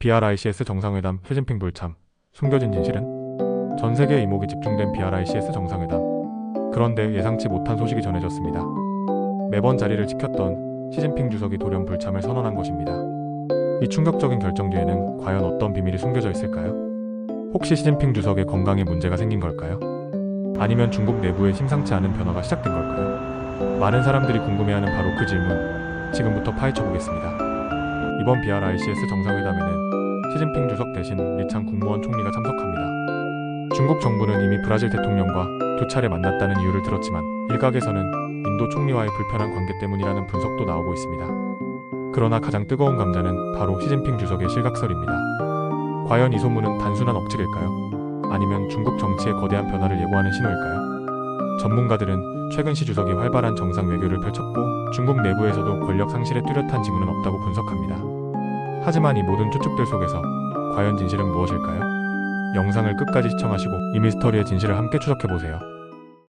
BRICS 정상회담 시진핑 불참 숨겨진 진실은 전 세계 이목이 집중된 BRICS 정상회담 그런데 예상치 못한 소식이 전해졌습니다. 매번 자리를 지켰던 시진핑 주석이 돌연 불참을 선언한 것입니다. 이 충격적인 결정 뒤에는 과연 어떤 비밀이 숨겨져 있을까요? 혹시 시진핑 주석의 건강에 문제가 생긴 걸까요? 아니면 중국 내부에 심상치 않은 변화가 시작된 걸까요? 많은 사람들이 궁금해하는 바로 그 질문 지금부터 파헤쳐 보겠습니다. 이번 BRICS 정상회담에는 시진핑 주석 대신 리창 국무원 총리가 참석합니다. 중국 정부는 이미 브라질 대통령과 두 차례 만났다는 이유를 들었지만 일각에서는 인도 총리와의 불편한 관계 때문이라는 분석도 나오고 있습니다. 그러나 가장 뜨거운 감자는 바로 시진핑 주석의 실각설입니다. 과연 이 소문은 단순한 억측일까요? 아니면 중국 정치의 거대한 변화를 예고하는 신호일까요? 전문가들은 최근 시 주석이 활발한 정상 외교를 펼쳤고 중국 내부에서도 권력 상실에 뚜렷한 징후는 없다고 분석합니다. 하지만 이 모든 추측들 속에서 과연 진실은 무엇일까요? 영상을 끝까지 시청하시고 이 미스터리의 진실을 함께 추적해보세요.